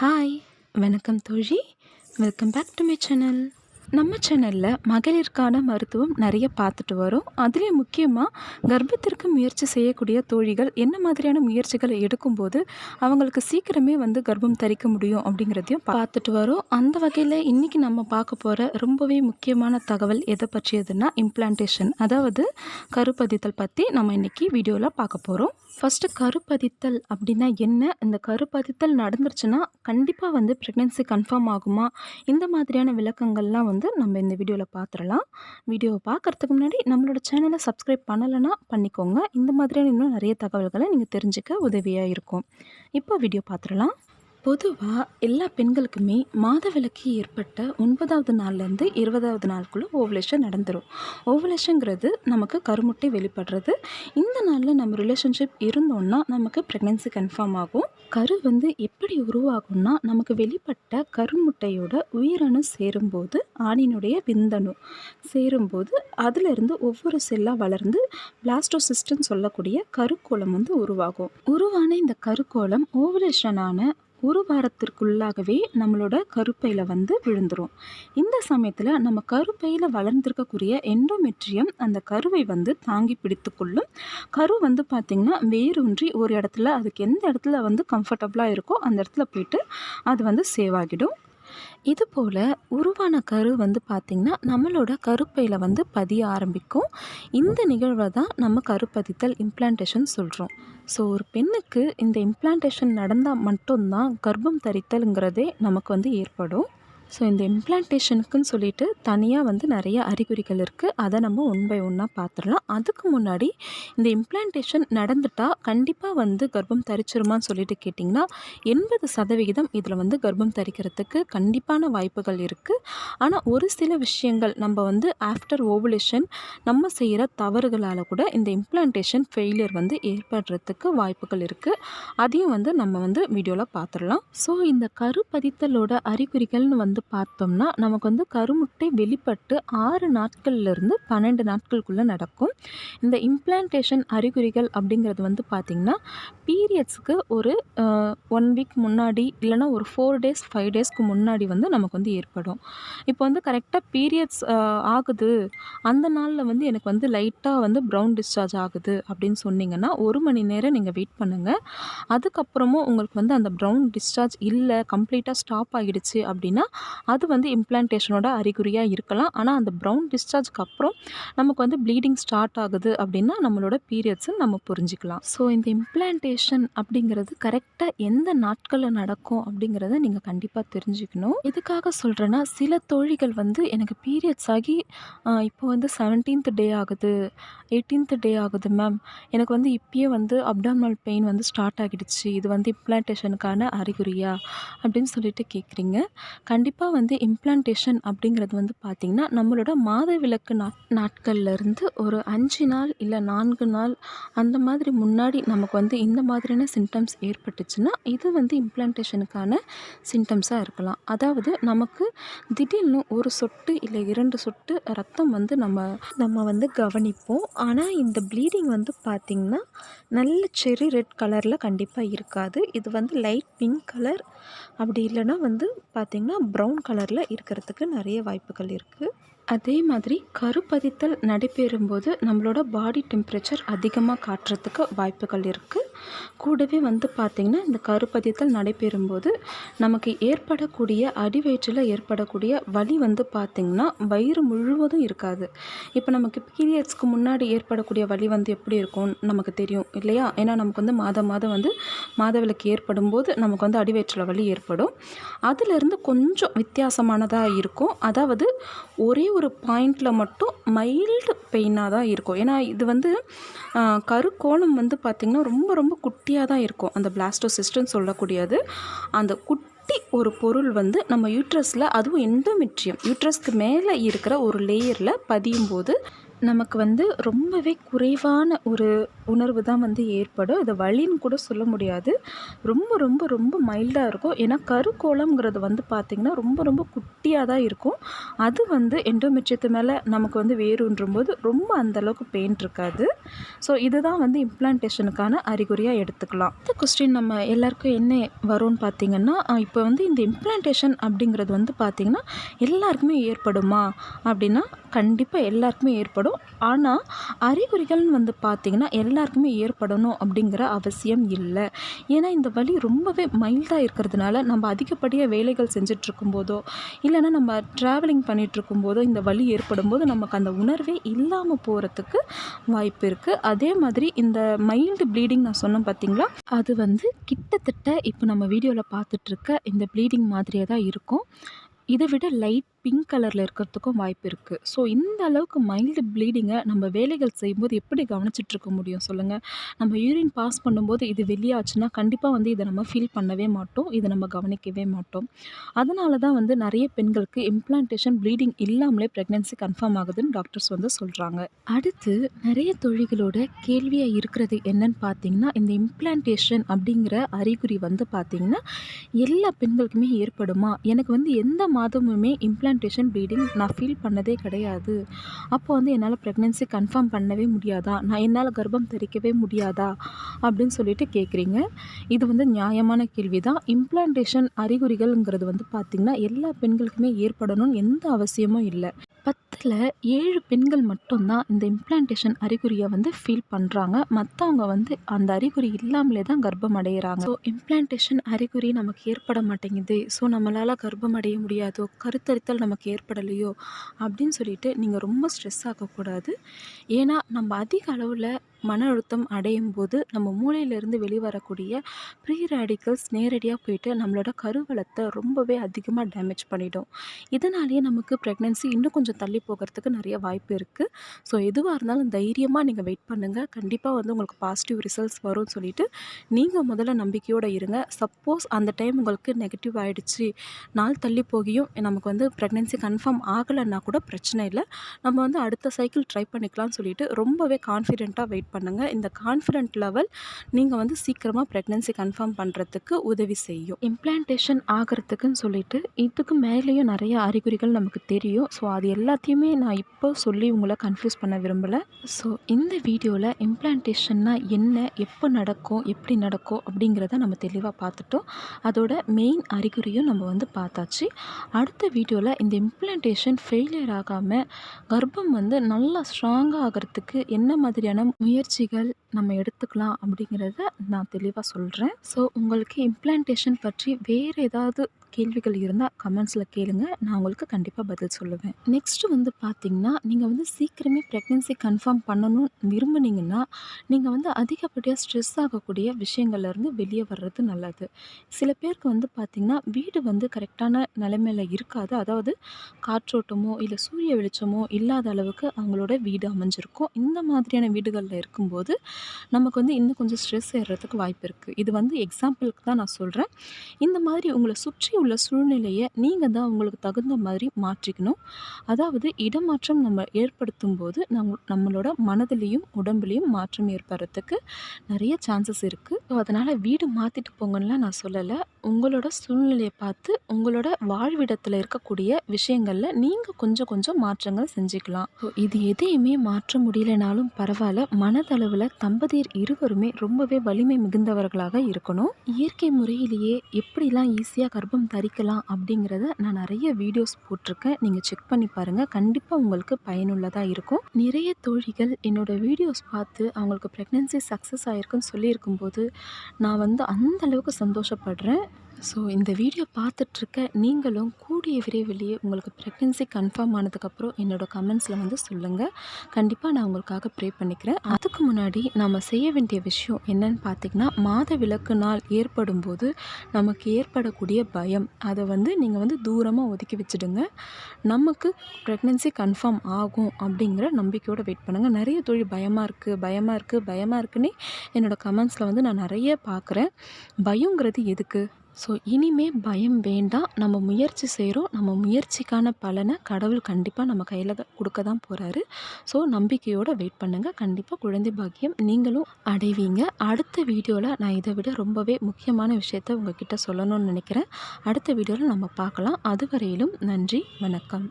Hi வணக்கம் தோழி. Welcome back to my channel நம்ம சேனலில் மகளிருக்கான மருத்துவம் நிறைய பார்த்துட்டு வரோம். அதுலேயும் முக்கியமாக கர்ப்பத்திற்கு முயற்சி செய்யக்கூடிய தோழிகள் என்ன மாதிரியான முயற்சிகளை எடுக்கும்போது அவங்களுக்கு சீக்கிரமே வந்து கர்ப்பம் தரிக்க முடியும் அப்படிங்கிறதையும் பார்த்துட்டு வரோம். அந்த வகையில் இன்றைக்கி நம்ம பார்க்க போகிற ரொம்பவே முக்கியமான தகவல் எதை பற்றியதுன்னா இம்ப்ளான்டேஷன் அதாவது கருப்பதித்தல் பற்றி நம்ம இன்றைக்கி வீடியோவில் பார்க்க போகிறோம் ஃபஸ்ட்டு கருப்பதித்தல் அப்படின்னா என்ன? இந்த கருப்பதித்தல் நடந்துருச்சுன்னா கண்டிப்பாக வந்து ப்ரெக்னென்சி கன்ஃபார்ம் ஆகுமா? இந்த மாதிரியான விளக்கங்கள்லாம் வந்து வந்து நம்ம இந்த வீடியோவில் பார்த்துடலாம் வீடியோவை பார்க்குறதுக்கு முன்னாடி நம்மளோட சேனலை சப்ஸ்கிரைப் பண்ணலைன்னா பண்ணிக்கோங்க. இந்த மாதிரியான இன்னும் நிறைய தகவல்களை நீங்கள் தெரிஞ்சுக்க உதவியாக இருக்கும். இப்போ வீடியோ பார்த்துடலாம் பொதுவாக எல்லா பெண்களுக்குமே மாதவிலக்கு ஏற்பட்ட ஒன்பதாவது நாள்லேருந்து இருபதாவது நாளுக்குள்ளே ஓவலேஷன் நடந்துடும் ஓவலேஷங்கிறது நமக்கு கருமுட்டை வெளிப்படுறது. இந்த நாளில் நம்ம ரிலேஷன்ஷிப் இருந்தோன்னா நமக்கு ப்ரெக்னென்சி கன்ஃபார்ம் ஆகும். கரு வந்து எப்படி உருவாகும்னா நமக்கு வெளிப்பட்ட கருமுட்டையோட உயிரணு சேரும்போது ஆணினுடைய விந்தணு சேரும்போது அதிலிருந்து ஒவ்வொரு செல்லாக வளர்ந்து பிளாஸ்டோசிஸ்ட்னு சொல்லக்கூடிய கருக்கோளம் வந்து உருவாகும். உருவான இந்த கருக்கோளம் ஓவலேஷனான ஒரு வாரத்திற்குள்ளாகவே நம்மளோட கருப்பையில் வந்து விழுந்துடும் இந்த சமயத்தில் நம்ம கருப்பையில் வளர்ந்துருக்கக்கூடிய எண்டோமெட்ரியம் அந்த கருவை வந்து தாங்கி பிடித்துக்கொள்ளும் கரு வந்து பார்த்திங்கன்னா வேரூன்றி ஒரு இடத்துல அதுக்கு எந்த இடத்துல வந்து கம்ஃபர்டபுளாக இருக்கோ அந்த இடத்துல போயிட்டு அது வந்து சேவ் ஆகிடும். இது போல் உருவான கரு வந்து பார்த்திங்கன்னா நம்மளோட கருப்பையில் வந்து பதிய ஆரம்பிக்கும். இந்த நிகழ்வை தான் நம்ம கருப்பதித்தல் இம்ப்ளான்டேஷன் சொல்கிறோம் ஸோ ஒரு பெண்ணுக்கு இந்த இம்ப்ளான்டேஷன் நடந்தால் மட்டும்தான் கர்ப்பம் தரித்தல்ங்கிறதே நமக்கு வந்து ஏற்படும். ஸோ இந்த இம்ப்ளான்டேஷனுக்குன்னு சொல்லிட்டு தனியாக வந்து நிறைய அறிகுறிகள் இருக்குது அதை நம்ம ஒன் பை ஒன்னாக பார்த்துடலாம் அதுக்கு முன்னாடி இந்த இம்ப்ளான்டேஷன் நடந்துட்டால் கண்டிப்பாக வந்து கர்ப்பம் தரிச்சிருமான்னு சொல்லிட்டு கேட்டிங்கன்னா எண்பது சதவிகிதம் இதில் வந்து கர்ப்பம் தரிக்கிறதுக்கு கண்டிப்பான வாய்ப்புகள் இருக்குது ஆனால் ஒரு சில விஷயங்கள் நம்ம வந்து ஆஃப்டர் ஓவுலேஷன் நம்ம செய்கிற தவறுகளால் கூட இந்த இம்ப்ளான்டேஷன் ஃபெயிலியர் வந்து ஏற்படுறதுக்கு வாய்ப்புகள் இருக்குது அதையும் வந்து நம்ம வந்து வீடியோவில் பார்த்துடலாம் ஸோ இந்த கருப்பதித்தலோட அறிகுறிகள்னு வந்து வந்து பார்த்தோம்னா நமக்கு வந்து கருமுட்டை வெளிப்பட்டு ஆறு நாட்கள்லேருந்து பன்னெண்டு நாட்களுக்குள்ளே நடக்கும். இந்த இம்ப்ளான்டேஷன் அறிகுறிகள் அப்படிங்கிறது வந்து பார்த்திங்கன்னா பீரியட்ஸுக்கு ஒரு ஒன் வீக் முன்னாடி இல்லைனா ஒரு ஃபோர் டேஸ் ஃபைவ் டேஸ்க்கு முன்னாடி வந்து நமக்கு வந்து ஏற்படும். இப்போ வந்து கரெக்டாக பீரியட்ஸ் ஆகுது. அந்த நாளில் வந்து எனக்கு வந்து லைட்டாக வந்து ப்ரௌன் டிஸ்சார்ஜ் ஆகுது அப்படின்னு சொன்னிங்கன்னா ஒரு மணி நேரம் நீங்கள் வெயிட் பண்ணுங்கள் அதுக்கப்புறமும் உங்களுக்கு வந்து அந்த ப்ரௌன் டிஸ்சார்ஜ் இல்லை கம்ப்ளீட்டாக ஸ்டாப் ஆகிடுச்சு அப்படின்னா அது வந்து இம்ப்ளான்டேஷனோட அறிகுறியாக இருக்கலாம். ஆனால் அந்த ப்ரௌன் டிஸ்சார்ஜ்க்கு அப்புறம் நமக்கு வந்து ப்ளீடிங் ஸ்டார்ட் ஆகுது அப்படின்னா நம்மளோட பீரியட்ஸை நம்ம புரிஞ்சிக்கலாம். ஸோ இந்த இம்ப்ளான்டேஷன் அப்படிங்கிறது கரெக்டாக எந்த நாட்களில் நடக்கும் அப்படிங்கிறத நீங்கள் கண்டிப்பாக தெரிஞ்சுக்கணும். எதுக்காக சொல்கிறேன்னா சில தோழிகள் வந்து எனக்கு பீரியட்ஸ் ஆகி இப்போ வந்து செவன்டீன்த் டே ஆகுது எயிட்டீன்த் டே ஆகுது மேம் எனக்கு வந்து இப்பயே வந்து அப்டாமல் பெயின் வந்து ஸ்டார்ட் ஆகிடுச்சு. இது வந்து இம்ப்ளான்டேஷனுக்கான அறிகுறியா அப்படின்னு சொல்லிட்டு கேட்குறீங்க கண்டிப்பாக வந்து இம்ப்ளான்டேஷன் அப்படிங்கிறது வந்து பார்த்திங்கன்னா நம்மளோட மாதவிலக்கு நாட் நாட்கள்லேருந்து ஒரு அஞ்சு நாள் இல்லை நான்கு நாள் அந்த மாதிரி முன்னாடி நமக்கு வந்து இந்த மாதிரியான சிம்டம்ஸ் ஏற்பட்டுச்சுன்னா இது வந்து இம்ப்ளான்டேஷனுக்கான சிம்டம்ஸாக இருக்கலாம். அதாவது நமக்கு திடீர்னு ஒரு சொட்டு இல்லை இரண்டு சொட்டு ரத்தம் வந்து நம்ம நம்ம வந்து கவனிப்போம். ஆனால் இந்த ப்ளீடிங் வந்து பார்த்திங்கன்னா நல்ல செரி ரெட் கலரில் கண்டிப்பாக இருக்காது. இது வந்து லைட் பிங்க் கலர் அப்படி இல்லைன்னா வந்து பார்த்திங்கன்னா ப்ரௌன் கலரில் இருக்கிறதுக்கு நிறைய வாய்ப்புகள் இருக்குது அதே மாதிரி கருப்பதித்தல் நடைபெறும்போது நம்மளோட பாடி டெம்பரேச்சர் அதிகமாக காட்டுறதுக்கு வாய்ப்புகள் இருக்குது கூடவே வந்து பார்த்திங்கன்னா இந்த கருப்பதித்தல் நடைபெறும்போது நமக்கு ஏற்படக்கூடிய அடிவயிற்றில் ஏற்படக்கூடிய வலி வந்து பார்த்திங்கன்னா வயிறு முழுவதும் இருக்காது. இப்போ நமக்கு பீரியட்ஸ்க்கு முன்னாடி ஏற்படக்கூடிய வலி வந்து எப்படி இருக்கும் நமக்கு தெரியும் இல்லையா? ஏன்னா நமக்கு வந்து மாதம் மாதம் வந்து மாதவிலக்கு ஏற்படும் போது நமக்கு வந்து அடிவயிற்றில் வலி ஏற்படும். அதிலிருந்து கொஞ்சம் வித்தியாசமானதாக இருக்கும். அதாவது ஒரே ஒரு பாயிண்டில் மட்டும் மைல்டு பெயினாக தான் இருக்கும். ஏன்னா இது வந்து கருக்கோணம் வந்து பார்த்திங்கன்னா ரொம்ப ரொம்ப ரொம்ப குட்டியாக தான் இருக்கும். அந்த பிளாஸ்டோசிஸ்ட்னு சொல்லக்கூடியது. அந்த குட்டி ஒரு பொருள் வந்து நம்ம யூட்ரஸில் அதுவும் எண்டோமெட்ரியம் யூட்ரஸ்க்கு மேலே இருக்கிற ஒரு லேயரில் பதியும் போது நமக்கு வந்து ரொம்பவே குறைவான ஒரு உணர்வு தான் வந்து ஏற்படும். இதை வலின்னு கூட சொல்ல முடியாது. ரொம்ப ரொம்ப ரொம்ப மைல்டாக இருக்கும். ஏன்னா கருக்கோளம்ங்கிறது வந்து பார்த்திங்கன்னா ரொம்ப ரொம்ப குட்டியாக தான் இருக்கும். அது வந்து எண்டோமெட்ரியத்து மேலே நமக்கு வந்து வேரூன்றும் போது ரொம்ப அந்தளவுக்கு பெயின் இருக்காது. ஸோ இதுதான் வந்து இம்ப்ளான்டேஷனுக்கான அறிகுறியாக எடுத்துக்கலாம். இந்த கொஸ்டின் நம்ம எல்லாருக்கும் என்ன வரும்னு பார்த்திங்கன்னா இப்போ வந்து இந்த இம்ப்ளான்டேஷன் அப்படிங்கிறது வந்து பார்த்திங்கன்னா எல்லாருக்குமே ஏற்படுமா? அப்படின்னா கண்டிப்பாக எல்லாருக்குமே ஏற்படும். ஆனால் அறிகுறிகள்னு வந்து பார்த்திங்கன்னா எல்லாருக்குமே ஏற்படணும் அப்படிங்கிற அவசியம் இல்லை. ஏன்னா இந்த வலி ரொம்பவே மைல்டாக இருக்கிறதுனால நம்ம அதிகப்படியாக வேலைகள் செஞ்சிட்ருக்கும் போதோ இல்லைன்னா நம்ம ட்ராவலிங் பண்ணிகிட்ருக்கும் போதோ இந்த வலி ஏற்படும் போது நமக்கு அந்த உணர்வே இல்லாமல் போகிறதுக்கு வாய்ப்பு இருக்குது அதே மாதிரி இந்த மைல்டு ப்ளீடிங் நான் சொன்னேன் பார்த்தீங்களா அது வந்து கிட்டத்தட்ட இப்போ நம்ம வீடியோவில் பார்த்துட்ருக்க இந்த ப்ளீடிங் மாதிரியே தான் இருக்கும். இதை விட லைட் பிங்க் கலரில் இருக்கிறதுக்கும் வாய்ப்பு இருக்குது ஸோ இந்த அளவுக்கு மைல்டு ப்ளீடிங்கை நம்ம வேலைகள் செய்யும்போது எப்படி கவனிச்சிட்டு இருக்க முடியும் சொல்லுங்கள் நம்ம யூரின் பாஸ் பண்ணும்போது இது வெளியாச்சுன்னா கண்டிப்பாக வந்து இதை நம்ம ஃபீல் பண்ணவே மாட்டோம். இதை நம்ம கவனிக்கவே மாட்டோம். அதனால தான் வந்து நிறைய பெண்களுக்கு இம்ப்ளான்டேஷன் ப்ளீடிங் இல்லாமலே ப்ரெக்னென்சி கன்ஃபார்ம் ஆகுதுன்னு டாக்டர்ஸ் வந்து சொல்கிறாங்க அடுத்து நிறைய தொழில்களோட கேள்வியாக இருக்கிறது என்னன்னு பார்த்தீங்கன்னா இந்த இம்ப்ளான்டேஷன் அப்படிங்கிற அறிகுறி வந்து பார்த்திங்கன்னா எல்லா பெண்களுக்குமே ஏற்படுமா? எனக்கு வந்து எந்த மாதமுமே இம்ப்ளான்டேஷன் ப்ளீடிங் நான் ஃபீல் பண்ணதே கிடையாது. அப்போ வந்து என்னால் ப்ரெக்னென்சி கன்ஃபார்ம் பண்ணவே முடியாதா? நான் என்னால் கர்ப்பம் தரிக்கவே முடியாதா? அப்படின்னு சொல்லிட்டு கேட்குறீங்க இது வந்து நியாயமான கேள்வி தான் இம்ப்ளான்டேஷன் அறிகுறிகள்ங்கிறது வந்து பார்த்திங்கன்னா எல்லா பெண்களுக்குமே ஏற்படணும்னு எந்த அவசியமும் இல்லை. இதில் ஏழு பெண்கள் மட்டும்தான் இந்த இம்ப்ளான்டேஷன் அறிகுறியை வந்து ஃபீல் பண்ணுறாங்க மற்றவங்க வந்து அந்த அறிகுறி இல்லாமலே தான் கர்ப்பம் அடைகிறாங்க ஸோ இம்ப்ளான்டேஷன் அறிகுறி நமக்கு ஏற்பட மாட்டேங்குது. ஸோ நம்மளால் கர்ப்பம் அடைய முடியாதோ கருத்தரித்தல் நமக்கு ஏற்படலையோ அப்படின்னு சொல்லிட்டு நீங்கள் ரொம்ப ஸ்ட்ரெஸ் ஆகக்கூடாது ஏன்னா நம்ம அதிக அளவில் மன அழுத்தம் அடையும் போது நம்ம மூளையிலேருந்து வெளிவரக்கூடிய ப்ரீ ரேடிக்கல்ஸ் நேரடியாக போயிட்டு நம்மளோட கருவளத்தை ரொம்பவே அதிகமாக டேமேஜ் பண்ணிடும். இதனாலேயே நமக்கு ப்ரெக்னென்சி இன்னும் கொஞ்சம் தள்ளி போகிறதுக்கு நிறைய வாய்ப்பு இருக்குது ஸோ எதுவாக இருந்தாலும் தைரியமாக நீங்கள் வெயிட் பண்ணுங்கள் கண்டிப்பாக வந்து உங்களுக்கு பாசிட்டிவ் ரிசல்ட்ஸ் வரும்னு சொல்லிட்டு நீங்கள் முதல்ல நம்பிக்கையோடு இருங்க. சப்போஸ் அந்த டைம் உங்களுக்கு நெகட்டிவ் ஆகிடுச்சு நாள் தள்ளி போகியும் நமக்கு வந்து ப்ரெக்னென்சி கன்ஃபார்ம் ஆகலைன்னா கூட பிரச்சனை இல்லை. நம்ம வந்து அடுத்த சைக்கிள் ட்ரை பண்ணிக்கலாம்னு சொல்லிட்டு ரொம்பவே கான்ஃபிடென்ட்டாக வெயிட் பண்ணுங்கள் இந்த கான்ஃபிடென்ட் லெவல் நீங்கள் வந்து சீக்கிரமாக ப்ரெக்னென்சி கன்ஃபார்ம் பண்ணுறதுக்கு உதவி செய்யும். இம்ப்ளான்டேஷன் ஆகிறதுக்குன்னு சொல்லிட்டு இதுக்கு மேலேயும் நிறைய அறிகுறிகள் நமக்கு தெரியும். ஸோ அது எல்லாத்தையும் எதுவுமே நான் இப்போ சொல்லி உங்களை கன்ஃபியூஸ் பண்ண விரும்பலை. ஸோ இந்த வீடியோவில் இம்ப்ளான்டேஷன்னா என்ன எப்போ நடக்கும் எப்படி நடக்கும் அப்படிங்கிறத நம்ம தெளிவாக பார்த்துட்டோம். அதோட மெயின் அறிகுறியும் நம்ம வந்து பார்த்தாச்சு. அடுத்த வீடியோவில் இந்த இம்ப்ளான்டேஷன் ஃபெயிலியர் ஆகாமல் கர்ப்பம் வந்து நல்லா ஸ்ட்ராங்காக ஆகிறதுக்கு என்ன மாதிரியான முயற்சிகள் நம்ம எடுத்துக்கலாம் அப்படிங்கிறத நான் தெளிவாக சொல்கிறேன் ஸோ உங்களுக்கு இம்ப்ளான்டேஷன் பற்றி வேறு ஏதாவது கேள்விகள் இருந்தால் கமெண்ட்ஸில் கேளுங்க. நான் உங்களுக்கு கண்டிப்பாக பதில் சொல்லுவேன். நெக்ஸ்ட்டு வந்து பார்த்திங்கன்னா நீங்கள் வந்து சீக்கிரமே ப்ரெக்னென்சி கன்ஃபார்ம் பண்ணணும்னு விரும்புனீங்கன்னா நீங்கள் வந்து அதிகப்படியாக ஸ்ட்ரெஸ் ஆகக்கூடிய விஷயங்கள்லேருந்து வெளியே வர்றது நல்லது. சில பேருக்கு வந்து பார்த்திங்கன்னா வீடு வந்து கரெக்டான நிலைமையில் இருக்காது. அதாவது காற்றோட்டமோ இல்லை சூரிய வெளிச்சமோ இல்லாத அளவுக்கு அவங்களோட வீடு அமைஞ்சிருக்கும். இந்த மாதிரியான வீடுகளில் இருக்கும்போது நமக்கு வந்து இன்னும் கொஞ்சம் ஸ்ட்ரெஸ் ஏறுறதுக்கு வாய்ப்பு இருக்குது இது வந்து எக்ஸாம்பிளுக்கு தான் நான் சொல்கிறேன் இந்த மாதிரி உங்களை சுற்றி உள்ள சூழ்நிலையை நீங்கள் தான் உங்களுக்கு தகுந்த மாதிரி மாற்றிக்கணும். அதாவது இடமாற்றம் நம்ம ஏற்படுத்தும் போது நம் நம்மளோட மனதிலையும் உடம்புலையும் மாற்றம் ஏற்படுறதுக்கு நிறைய சான்சஸ் இருக்குது ஸோ அதனால் வீடு மாற்றிட்டு போங்கன்னுலாம் நான் சொல்லலை. உங்களோட சூழ்நிலையை பார்த்து உங்களோட வாழ்விடத்தில் இருக்கக்கூடிய விஷயங்களில் நீங்கள் கொஞ்சம் கொஞ்சம் மாற்றங்கள் செஞ்சுக்கலாம். ஸோ இது எதையுமே மாற்ற முடியலனாலும் பரவாயில்ல. மனதளவில் தம்பதியர் இருவருமே ரொம்பவே வலிமை மிகுந்தவர்களாக இருக்கணும். இயற்கை முறையிலேயே எப்படிலாம் ஈஸியாக கர்ப்பம் தரிக்கலாம் அப்படிங்கிறத நான் நிறைய வீடியோஸ் போட்டிருக்கேன். நீங்கள் செக் பண்ணி பாருங்கள் கண்டிப்பாக உங்களுக்கு பயனுள்ளதாக இருக்கும். நிறைய தோழிகள் என்னோட வீடியோஸ் பார்த்து அவங்களுக்கு ப்ரெக்னென்சி சக்ஸஸ் ஆகிருக்குன்னு சொல்லியிருக்கும்போது நான் வந்து அந்த அளவுக்கு சந்தோஷப்படுறேன். ஸோ இந்த வீடியோ பார்த்துட்ருக்க நீங்களும் கூடிய விரைவிலேயே உங்களுக்கு ப்ரெக்னென்சி கன்ஃபார்ம் ஆனதுக்கப்புறம் என்னோட கமெண்ட்ஸில் வந்து சொல்லுங்கள் கண்டிப்பாக நான் உங்களுக்காக ப்ரே பண்ணிக்கிறேன். அதுக்கு முன்னாடி நம்ம செய்ய வேண்டிய விஷயம் என்னன்னு பார்த்தீங்கன்னா மாத விளக்கு நாள் ஏற்படும் போது நமக்கு ஏற்படக்கூடிய பயம். அதை வந்து நீங்கள் வந்து தூரமாக ஒதுக்கி வச்சுடுங்க. நமக்கு ப்ரெக்னென்சி கன்ஃபார்ம் ஆகும் அப்படிங்கிற நம்பிக்கையோடு வெயிட் பண்ணுங்கள் நிறைய தொழில் பயமாக இருக்குது பயமாக இருக்குது பயமாக இருக்குன்னே என்னோடய கமெண்ட்ஸில் வந்து நான் நிறைய பார்க்குறேன் பயங்கிறது எதுக்கு? ஸோ இனிமே பயம் வேண்டாம் நம்ம முயற்சி செய்கிறோம் நம்ம முயற்சிக்கான பலனை கடவுள் கண்டிப்பாக நம்ம கையில் கொடுக்க தான் போகிறாரு ஸோ நம்பிக்கையோடு வெயிட் பண்ணுங்கள் கண்டிப்பாக குழந்தை பாக்கியம் நீங்களும் அடைவீங்க. அடுத்த வீடியோவில் நான் இதை விட ரொம்பவே முக்கியமான விஷயத்த உங்ககிட்ட சொல்லணும்னு நினைக்கிறேன். அடுத்த வீடியோவில் நம்ம பார்க்கலாம். அதுவரையிலும் நன்றி வணக்கம்.